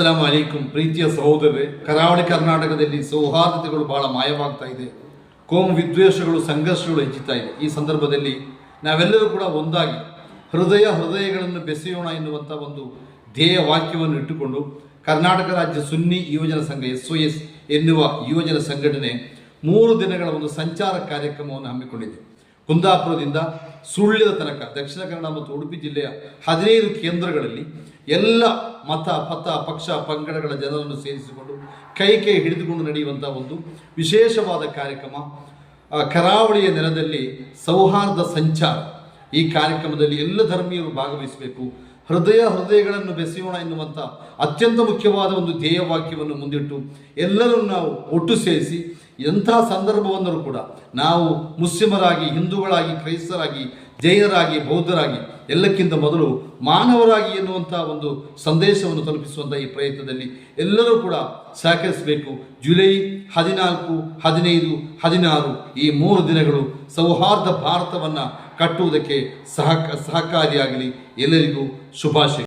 ಅಸ್ಸಲಾಂ ಅಲೈಕುಂ ಪ್ರೀತಿಯ ಸಹೋದರರೇ, ಕರಾವಳಿ ಕರ್ನಾಟಕದಲ್ಲಿ ಸೌಹಾರ್ದತೆಗಳು ಬಹಳ ಮಾಯವಾಗ್ತಾ ಇದೆ. ಕೋಮು ವಿದ್ವೇಷಗಳು, ಸಂಘರ್ಷಗಳು ಹೆಚ್ಚುತ್ತಾ ಇದೆ. ಈ ಸಂದರ್ಭದಲ್ಲಿ ನಾವೆಲ್ಲರೂ ಕೂಡ ಒಂದಾಗಿ ಹೃದಯ ಹೃದಯಗಳನ್ನು ಬೆಸೆಯೋಣ ಎನ್ನುವಂಥ ಒಂದು ಧ್ಯೇಯ ವಾಕ್ಯವನ್ನು ಇಟ್ಟುಕೊಂಡು ಕರ್ನಾಟಕ ರಾಜ್ಯ ಸುನ್ನಿ ಯುವಜನ ಸಂಘ ಎಸ್ ಒ ಎಸ್ ಎನ್ನುವ ಯುವಜನ ಸಂಘಟನೆ ಮೂರು ದಿನಗಳ ಒಂದು ಸಂಚಾರ ಕಾರ್ಯಕ್ರಮವನ್ನು ಹಮ್ಮಿಕೊಂಡಿದೆ. ಕುಂದಾಪುರದಿಂದ ಸುಳ್ಯದ ತನಕ ದಕ್ಷಿಣ ಕನ್ನಡ ಮತ್ತು ಉಡುಪಿ ಜಿಲ್ಲೆಯ ಹದಿನೈದು ಕೇಂದ್ರಗಳಲ್ಲಿ ಎಲ್ಲ ಮತ ಪಥ ಪಕ್ಷ, ಪಂಗಡಗಳ ಜನರನ್ನು ಸೇರಿಸಿಕೊಂಡು ಕೈ ಕೈ ಹಿಡಿದುಕೊಂಡು ನಡೆಯುವಂಥ ಒಂದು ವಿಶೇಷವಾದ ಕಾರ್ಯಕ್ರಮ ಕರಾವಳಿಯ ನೆಲದಲ್ಲಿ ಸೌಹಾರ್ದ ಸಂಚಾರ. ಈ ಕಾರ್ಯಕ್ರಮದಲ್ಲಿ ಎಲ್ಲ ಧರ್ಮೀಯರು ಭಾಗವಹಿಸಬೇಕು. ಹೃದಯ ಹೃದಯಗಳನ್ನು ಬೆಸೆಯೋಣ ಎನ್ನುವಂಥ ಅತ್ಯಂತ ಮುಖ್ಯವಾದ ಒಂದು ಧ್ಯೇಯವಾಕ್ಯವನ್ನು ಮುಂದಿಟ್ಟು ಎಲ್ಲರನ್ನು ನಾವು ಒಟ್ಟು ಸೇರಿಸಿ ಎಂಥ ಸಂದರ್ಭವನ್ನರೂ ಕೂಡ ನಾವು ಮುಸ್ಲಿಮರಾಗಿ, ಹಿಂದೂಗಳಾಗಿ, ಕ್ರೈಸ್ತರಾಗಿ, ಜೈನರಾಗಿ, ಬೌದ್ಧರಾಗಿ ಎಲ್ಲಕ್ಕಿಂತ ಮೊದಲು ಮಾನವರಾಗಿ ಎನ್ನುವಂಥ ಒಂದು ಸಂದೇಶವನ್ನು ತಲುಪಿಸುವಂಥ ಈ ಪ್ರಯತ್ನದಲ್ಲಿ ಎಲ್ಲರೂ ಕೂಡ ಸಹಕರಿಸಬೇಕು. ಜುಲೈ ಹದಿನಾಲ್ಕು, ಹದಿನೈದು, ಹದಿನಾರು ಈ ಮೂರು ದಿನಗಳು ಸೌಹಾರ್ದ ಭಾರತವನ್ನು ಕಟ್ಟುವುದಕ್ಕೆ ಸಹಕ, ಸಹಕಾರಿಯಾಗಲಿ. ಎಲ್ಲರಿಗೂ ಶುಭಾಶಯ.